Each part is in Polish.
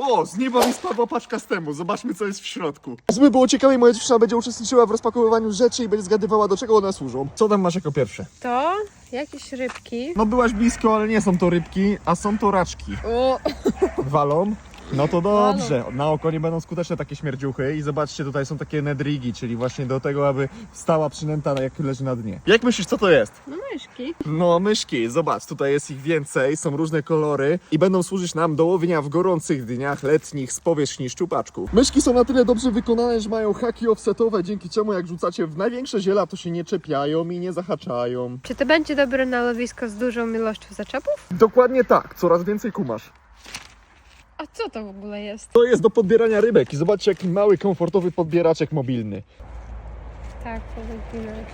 O, z nieba mi spadła paczka z temu. Zobaczmy, co jest w środku. Żeby było ciekawiej, moja dziewczyna będzie uczestniczyła w rozpakowywaniu rzeczy i będzie zgadywała, do czego one służą. Co tam masz jako pierwsze? To jakieś rybki. No byłaś blisko, ale nie są to rybki, a są to raczki. O, Walą? No to dobrze. Na oko nie będą skuteczne takie śmierdziuchy i zobaczcie, tutaj są takie nedrigi, czyli właśnie do tego, aby stała przynęta jak leży na dnie. Jak myślisz, co to jest? no myszki. No myszki, zobacz, tutaj jest ich więcej, są różne kolory i będą służyć nam do łowienia w gorących dniach letnich z powierzchni szczupaczków. Myszki są na tyle dobrze wykonane, że mają haki offsetowe, dzięki czemu jak rzucacie w największe ziela, to się nie czepiają i nie zahaczają. Czy to będzie dobre na łowisko z dużą ilością zaczepów? Dokładnie tak, coraz więcej kumasz. A co to w ogóle jest? To jest do podbierania rybek i zobaczcie jaki mały, komfortowy podbieraczek mobilny. Tak, powinien.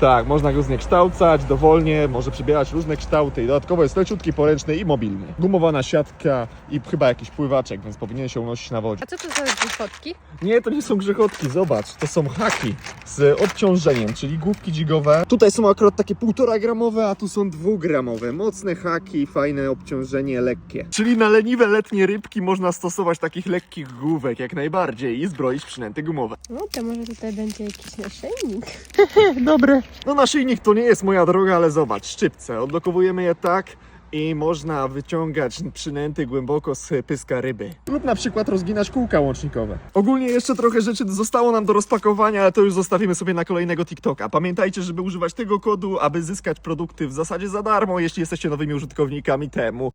Tak, można go zniekształcać dowolnie, może przybierać różne kształty i dodatkowo jest leciutki, poręczny i mobilny. Gumowana siatka i chyba jakiś pływaczek, więc powinien się unosić na wodzie. A co to za grzechotki? Nie, to nie są grzechotki, zobacz, to są haki z obciążeniem, czyli główki dzigowe. Tutaj są akurat takie półtora gramowe, a tu są dwugramowe. Mocne haki, fajne obciążenie, lekkie. Czyli na leniwe letnie rybki można stosować takich lekkich główek jak najbardziej i zbroić przynęty gumowe. No to może tutaj będzie jakiś naszyjnik. Dobre. No naszyjnik to nie jest moja droga, ale zobacz, szczypce. Odblokowujemy je tak i można wyciągać przynęty głęboko z pyska ryby. Lub na przykład rozginać kółka łącznikowe. Ogólnie jeszcze trochę rzeczy zostało nam do rozpakowania, ale to już zostawimy sobie na kolejnego TikToka. Pamiętajcie, żeby używać tego kodu, aby zyskać produkty w zasadzie za darmo, jeśli jesteście nowymi użytkownikami temu.